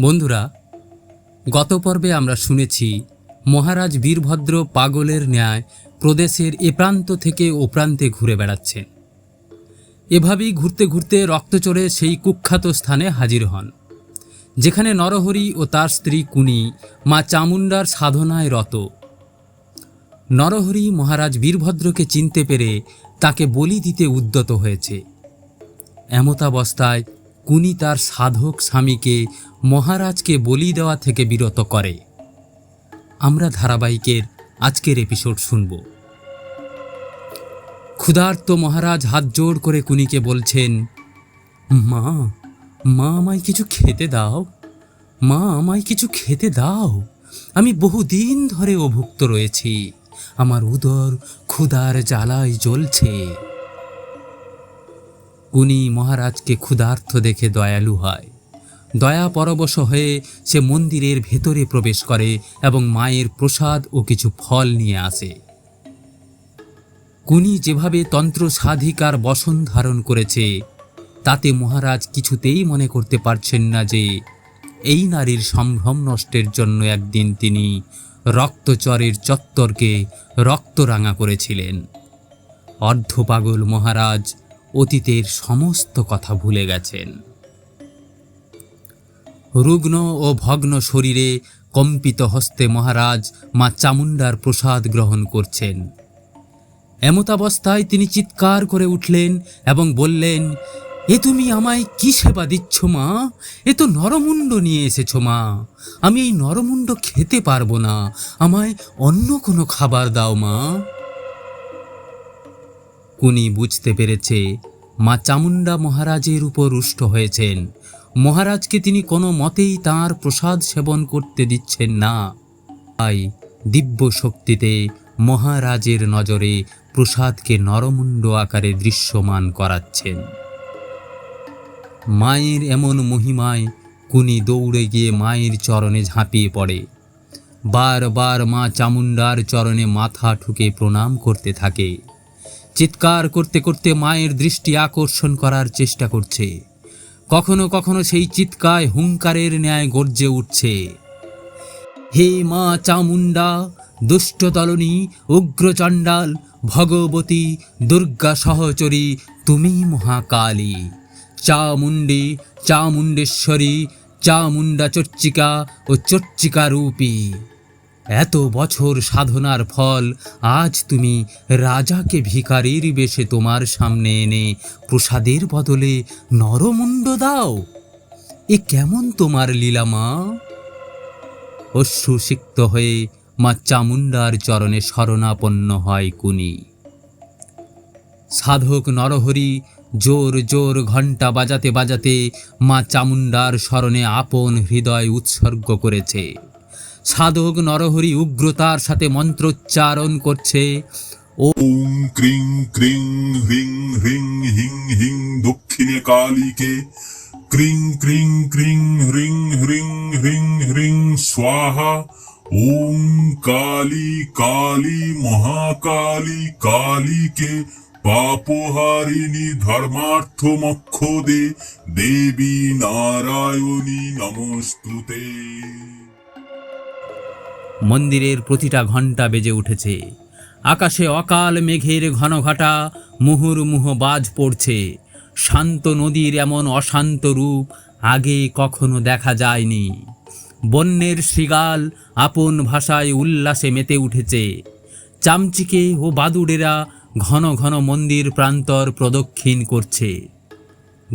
বন্ধুরা, গত পর্বে আমরা শুনেছি মহারাজ বীরভদ্র পাগলের ন্যায় প্রদেশের এ প্রান্ত থেকে ও প্রান্তে ঘুরে বেড়াচ্ছেন। এভাবেই ঘুরতে ঘুরতে রক্ত রক্তচড়ে সেই কুখ্যাত স্থানে হাজির হন। যেখানে নরহরি ও তার স্ত্রী কুনি, মা চামুণ্ডার সাধনায় রত। নরহরি মহারাজ বীরভদ্রকে চিনতে পেরে তাকে বলি দিতে উদ্যত হয়েছে। এমতাবস্থায় কুনি তার সাধক স্বামীকে মহারাজকে বলি দেওয়া থেকে বিরত করে। আমরা ধারাবাহিকের আজকের এপিসোড শুনব। ক্ষুধার্ত মহারাজ হাত জোড় করে কুনিকে বলছেন, মা মা আমায় কিছু খেতে দাও, মা আমায় কিছু খেতে দাও। আমি বহুদিন ধরে অভুক্ত রয়েছি, আমার উদর ক্ষুধার জ্বালায় জ্বলছে। উনি মহারাজকে ক্ষুধার্থ দেখে দয়ালু হয়। দয়া পরবশ হয়ে সে মন্দিরের ভেতরে প্রবেশ করে এবং মায়ের প্রসাদ ও কিছু ফল নিয়ে আসে। কুনি যেভাবে তন্ত্র সাধিকার বসন ধারণ করেছে, তাতে মহারাজ কিছুতেই মনে করতে পারছেন না যে, এই নারীর সম্ভ্রম নষ্টের জন্য একদিন তিনি রক্তচরের চত্বরকে রক্তরাঙা করেছিলেন। অর্ধপাগল মহারাজ অতীতের সমস্ত কথা ভুলে গেছেন। রুগ্ন ও ভগ্ন শরীরে কম্পিত হস্তে মহারাজ মা চামুণ্ডার প্রসাদ গ্রহণ করছেন। এমতাবস্থায় তিনি চিৎকার করে উঠলেন এবং বললেন, এ তুমি আমায় কি সেবা দিচ্ছ মা? এ তো নরমুণ্ড নিয়ে এসেছ মা। আমি এই নরমুণ্ড খেতে পারব না। আমায় অন্য কোনো খাবার দাও মা। কুনি বুঝতে পেরেছে মা চামুণ্ডা মহারাজের উপর রুষ্ট হয়েছেন। মহারাজকে তিনি কোনো মতেই তাঁর প্রসাদ সেবন করতে দিচ্ছেন না। তাই দিব্য শক্তিতে মহারাজের নজরে প্রসাদকে নরমুণ্ড আকারে দৃশ্যমান করাচ্ছেন। মায়ের এমন মহিমায় কুনি দৌড়ে গিয়ে মায়ের চরণে ঝাঁপিয়ে পড়ে। বারবার মা চামুণ্ডার চরণে মাথা ঠুকে প্রণাম করতে থাকে। চিৎকার করতে করতে মায়ের দৃষ্টি আকর্ষণ করার চেষ্টা করছে। কখনো কখনো সেই চিৎকায় হুঙ্কারের ন্যায় গর্জে উঠছে। হে মা চামুণ্ডা দুষ্টতলনী উগ্রচণ্ডাল ভগবতী দুর্গা সহচরী তুমি মহাকালী। চামুণ্ডী, চামুণ্ডেশ্বরী চামুণ্ডা চর্চিকা ও চর্চিকা রূপী এত বছর সাধনার ফল আজ তুমি রাজাকে ভিখারির বেশে তোমার সামনে এনে প্রসাদের বদলে নরমুণ্ড দাও। এ কেমন তোমার লীলা মা? অশ্রুসিক্ত হয়ে মা চামুণ্ডার চরণে শরণাপন্ন হয় কুনি। সাধক নরহরি জোর জোর ঘণ্টা বাজাতে বাজাতে মা চামুণ্ডার স্মরণে আপন হৃদয় উৎসর্গ করেছে। সাধক নরহরি উগ্রতার সাথে মন্ত্রোচ্চারণ করছে ওম ক্রিং ক্রিং হ্রিং হ্রিং হিং হিং দক্ষিণে কালীকে। ক্রিং ক্রিং ক্রিং হ্রিং হ্রিং হ্রিং হ্রিং স্বাহা ওম কালী কালী মহাকালী কালীকে পাপহারিণী ধর্মার্থ মক্ষ দে দেবী নারায়ণী নমস্তুতে। মন্দিরের প্রতিটা ঘণ্টা বেজে উঠেছে। আকাশে অকাল মেঘের ঘনঘটা, মুহুর্মুহ বাজ পড়ছে। শান্ত নদীর এমন অশান্ত রূপ আগে কখনো দেখা যায়নি। বন্যের শৃগাল আপন ভাষায় উল্লাসে মেতে উঠেছে। চামচিকে ও বাদুড়েরা ঘন ঘন মন্দির প্রান্তর প্রদক্ষিণ করছে।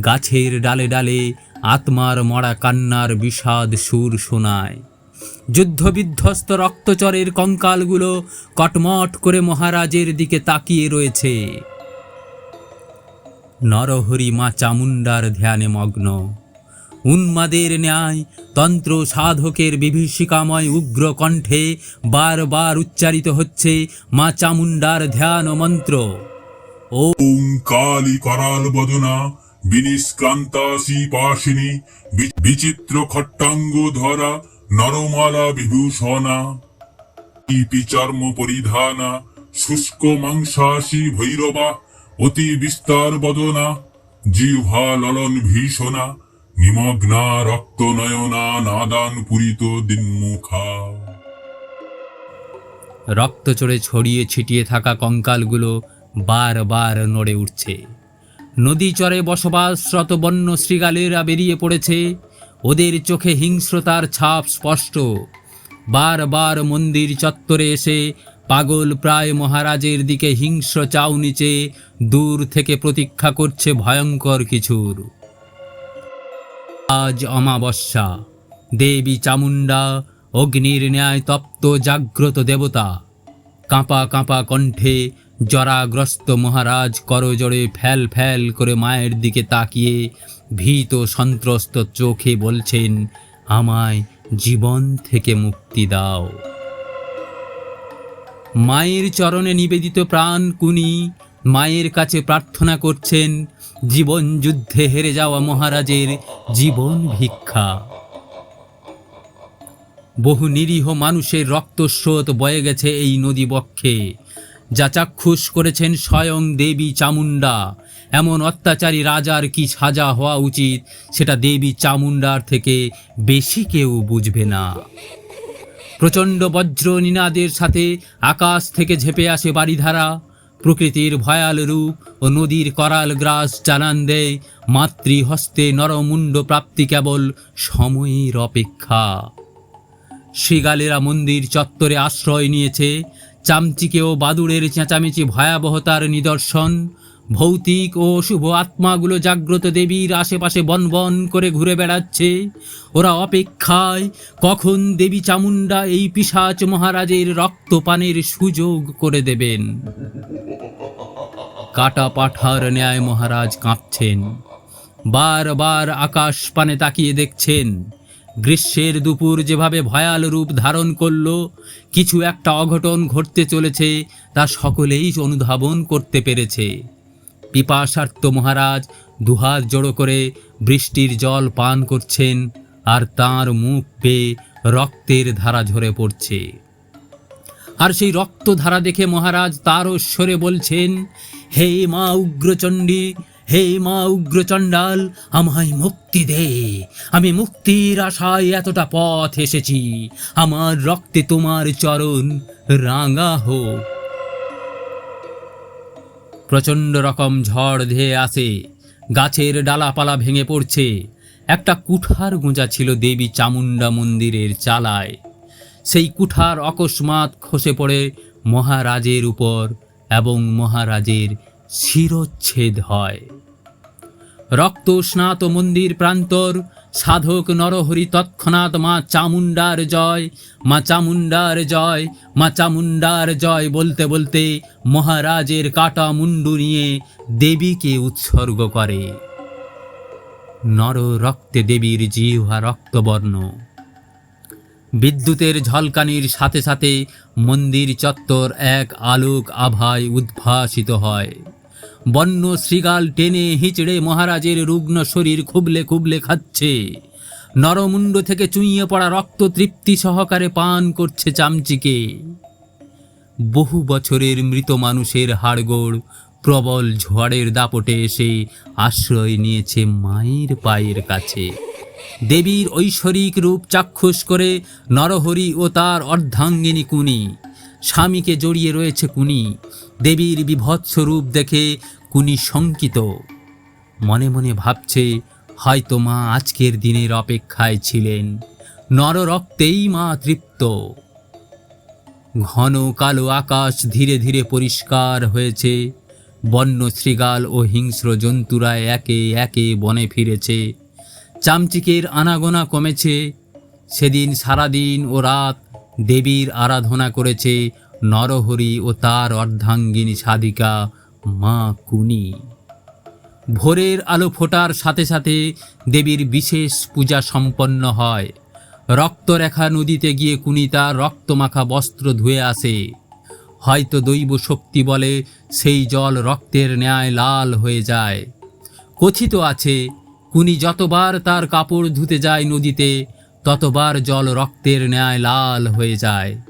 গাছের ডালে ডালে আত্মার মরা কান্নার বিষাদ সুর শোনায়। যুদ্ধবিধ্বস্ত রক্তচরের কঙ্কালগুলো কটমট করে মহারাজের দিকে তাকিয়ে রয়েছে। নরহরি মা চামুণ্ডার ধ্যানে মগ্ন। উন্মাদের ন্যায় তন্ত্র সাধকের বিভীষিকাময় উগ্র কণ্ঠে বারবার উচ্চারিত হচ্ছে মা চামুণ্ডার ধ্যান মন্ত্র। ওম কালী করাল বদনা বিনিষ্ক্রান্তাসি পাশিনী বিচিত্র খট্টাঙ্গ ধরা, নরমালা বিভূষণা। ইপি চর্ম পরিধানা, শুষ্ক মাংসাসী ভৈরবা, অতি বিস্তার বদনা, জিহ্বা ললন ভীষণা। নিমগ্না রক্ত নয়না নাদান পুরিত দিনমুখা। রক্ত চড়ে ছড়িয়ে ছিটিয়ে থাকা কঙ্কালগুলো বারবার নড়ে উঠছে। নদী চরে বসবাসরত বন্য শৃগালেরা বেরিয়ে পড়েছে। ওদের চোখে হিংস্রতার ছাপ স্পষ্ট। বারবার মন্দির চত্বরে এসে পাগল প্রায় মহারাজের দিকে হিংস্র চাউ নিচে দূর থেকে প্রতীক্ষা করছে ভয়ঙ্কর কিছুর। আজ অমাবস্যা। দেবী চামুণ্ডা, অগ্নির ন্যায় তপ্ত জাগ্রত দেবতা। কাঁপা কাঁপা কণ্ঠে জরাগ্রস্ত মহারাজ করজোড়ে ফ্যাল ফ্যাল করে মায়ের দিকে তাকিয়ে ভীত সন্ত্রস্ত চোখে বলছেন, আমায় জীবন থেকে মুক্তি দাও। মায়ের চরণে নিবেদিত প্রাণ কুনি মায়ের কাছে প্রার্থনা করছেন, জীবন যুদ্ধে হেরে যাওয়া মহারাজের জীবন ভিক্ষা। বহু নিরীহ মানুষের রক্তস্রোত বয়ে গেছে এই নদী বক্ষে। যা চাক্ষুষ করেছেন স্বয়ং দেবী চামুণ্ডা। এমন অত্যাচারী রাজার কি সাজা হওয়া উচিত, সেটা দেবী চামুণ্ডার থেকে বেশি কেউ বুঝবে না। প্রচণ্ড বজ্র নিনাদের সাথে আকাশ থেকে ঝেপে আসে বাড়িধারা প্রকৃতির ভয়াল রূপ ও নদীর করাল গ্রাস জানান দেয়, মাতৃহস্তে নরমুণ্ড প্রাপ্তি কেবল সময়ের অপেক্ষা। শৃগালেরা মন্দির চত্বরে আশ্রয় নিয়েছে, চামচিকে ও বাদুড়ের চেঁচামেচি ভয়াবহতার নিদর্শন ভৌতিক ও শুভ আত্মাগুলো জাগ্রত দেবীর আশেপাশে বনবন করে ঘুরে বেড়াচ্ছে। ওরা অপেক্ষায়, কখন দেবী চামুণ্ডা এই পিসাচ মহারাজের রক্তপানের সুযোগ করে দেবেন? কাটা পাঠার ন্যায় মহারাজ কাঁপছেন। বারবার আকাশ পানে তাকিয়ে দেখছেন, গ্রীষ্মের দুপুর যেভাবে ভয়াল রূপ ধারণ করল, কিছু একটা অঘটন ঘটতে চলেছে, তা সকলেই অনুধাবন করতে পেরেছে। পিপাসার্থ মহারাজ দুহাত জড়ো করে বৃষ্টির জল পান করছেন আর তার মুখ পেয়ে রক্তের ধারা ঝরে পড়ছে। আর সেই রক্তধারা দেখে মহারাজ তারস্বরে বলছেন, হে মা উগ্রচণ্ডী, হে মা উগ্রচণ্ডাল, আমায় মুক্তি দে। আমি মুক্তির আশায় এতটা পথ এসেছি। আমার রক্তে তোমার চরণ রাঙা হোক। প্রচণ্ড রকম ঝড় ধেয়ে আসে। গাছের ডালাপালা ভেঙে পড়ছে। একটা কুঠার গোঁজা ছিল দেবী চামুণ্ডা মন্দিরের চালায়। সেই কুঠার অকস্মাৎ খসে পড়ে মহারাজের উপর এবং মহারাজের শিরচ্ছেদ হয়। রক্ত স্নাত মন্দির প্রান্তর সাধক নরহরি তৎক্ষণাৎ মা চামুণ্ডার জয়, মা চামুণ্ডার জয়, মা চামুণ্ডার জয় বলতে বলতে মহারাজের কাটা মুন্ডু নিয়ে দেবীকে উৎসর্গ করে। নর রক্তে দেবীর জিহ্বা রক্তবর্ণ। বিদ্যুতের ঝলকানির সাথে সাথে মন্দির চত্বর এক আলোক আভায় উদ্ভাসিত হয়। বন্য শৃগাল টেনে হিচড়ে মহারাজের রুগ্ন শরীর খুবলে খুবলে খাচ্ছে। নরমুণ্ড থেকে চুইয়ে পড়া রক্ত তৃপ্তি সহকারে পান করছে চামচিকে। বহু বছরের মৃত মানুষের হাড়গোড় প্রবল ঝড়ের দাপটে এসে আশ্রয় নিয়েছে মায়ের পায়ের কাছে। দেবীর ঐশ্বরিক রূপ চাক্ষুষ করে নরহরি ও তার অর্ধাঙ্গিনী কুনি। স্বামীকে জড়িয়ে রয়েছে কুনি। দেবীর বিভৎস রূপ দেখে কুনি শঙ্কিত। মনে মনে ভাবছে, হয়তো মা আজকের দিনের অপেক্ষায় ছিলেন। নররক্তেই মা তৃপ্ত। ঘন কালো আকাশ ধীরে ধীরে পরিষ্কার হয়েছে। বন্য শৃগাল ও হিংস্র জন্তুরা একে একে বনে ফিরেছে। চামচিকের আনাগোনা কমেছে। সেদিন সারাদিন ও রাত দেবীর আরাধনা করেছে নরহরি ও তার অর্ধাঙ্গিনী সাধিকা মা কুনি। ভোরের আলো ফোটার সাথে সাথে দেবীর বিশেষ পূজা সম্পন্ন হয়। রক্তরেখা নদীতে গিয়ে কুনি তার রক্তমাখা বস্ত্র ধুয়ে আসে। হয়তো দৈব শক্তি বলে সেই জল রক্তের ন্যায় লাল হয়ে যায়। কথিত আছে, কুনি যতবার তার কাপড় ধুতে যায় নদীতে ততবার জল রক্তের ন্যায় লাল হয়ে যায়।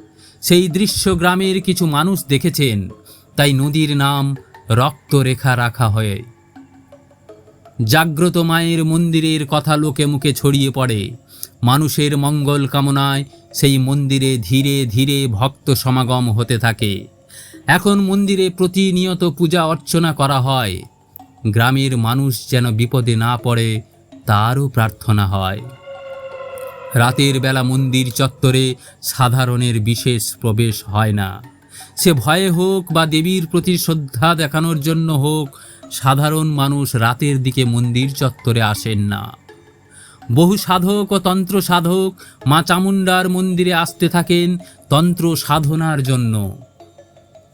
সেই দৃশ্য গ্রামের কিছু মানুষ দেখেছেন, তাই নদীর নাম রক্তরেখা রাখা হয়। জাগ্রত মায়ের মন্দিরের কথা লোকে মুখে ছড়িয়ে পড়ে। মানুষের মঙ্গল কামনায় সেই মন্দিরে ধীরে ধীরে ভক্ত সমাগম হতে থাকে। এখন মন্দিরে প্রতিনিয়ত পূজা অর্চনা করা হয়। গ্রামের মানুষ যেন বিপদে না পড়ে, তারও প্রার্থনা হয়। রাতের বেলা মন্দির চত্বরে সাধারণের বিশেষ প্রবেশ হয় না। সে ভয়ে হোক বা দেবীর প্রতি শ্রদ্ধা দেখানোর জন্য হোক, সাধারণ মানুষ রাতের দিকে মন্দির চত্বরে আসেন না। বহু সাধক ও তন্ত্র সাধক মা চামুণ্ডার মন্দিরে আসতে থাকেন তন্ত্র সাধনার জন্য।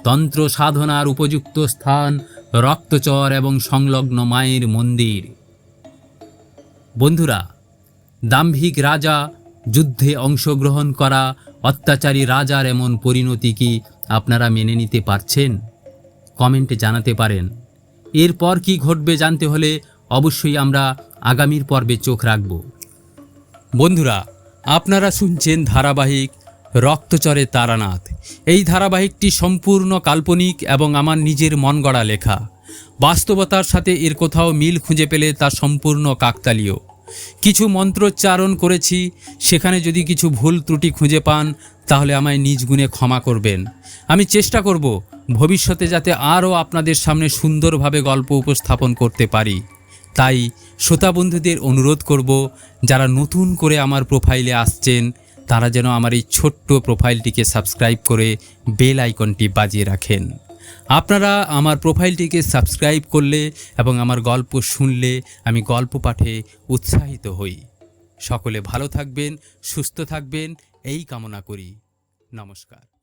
তন্ত্র সাধনার উপযুক্ত স্থান রক্তচর এবং সংলগ্ন মায়ের মন্দির। বন্ধুরা দাম্ভিক রাজা যুদ্ধে অংশগ্রহণ করা অত্যাচারী রাজার এমন পরিণতি কি আপনারা মেনে নিতে পারছেন? কমেন্টে জানাতে পারেন। এরপর কি ঘটবে জানতে হলে অবশ্যই আমরা আগামীর পর্বে চোখ রাখব। বন্ধুরা, আপনারা শুনছেন ধারাবাহিক রক্তচরে তারানাথ। এই ধারাবাহিকটি সম্পূর্ণ কাল্পনিক এবং আমার নিজের মন গড়া লেখা। বাস্তবতার সাথে এর কোথাও মিল খুঁজে পেলে তা সম্পূর্ণ কাকতালীয়। কিছু মন্ত্রোচ্চারণ করেছি, সেখানে যদি কিছু ভুল ত্রুটি খুঁজে পান, তাহলে আমায় নিজ গুণে ক্ষমা করবেন। আমি চেষ্টা করব ভবিষ্যতে যাতে আরও আপনাদের সামনে সুন্দরভাবে গল্প উপস্থাপন করতে পারি। তাই শ্রোতা বন্ধুদের অনুরোধ করব, যারা নতুন করে আমার প্রোফাইলে আসছেন, তারা যেন আমার এই ছোট্ট প্রোফাইলটিকে সাবস্ক্রাইব করে বেল আইকনটি বাজিয়ে রাখেন। আপনারা আমার প্রোফাইলটিকে সাবস্ক্রাইব করলে এবং আমার গল্প শুনলে আমি গল্প পাঠে উৎসাহিত হই। সকলে ভালো থাকবেন, সুস্থ থাকবেন, এই কামনা করি। নমস্কার।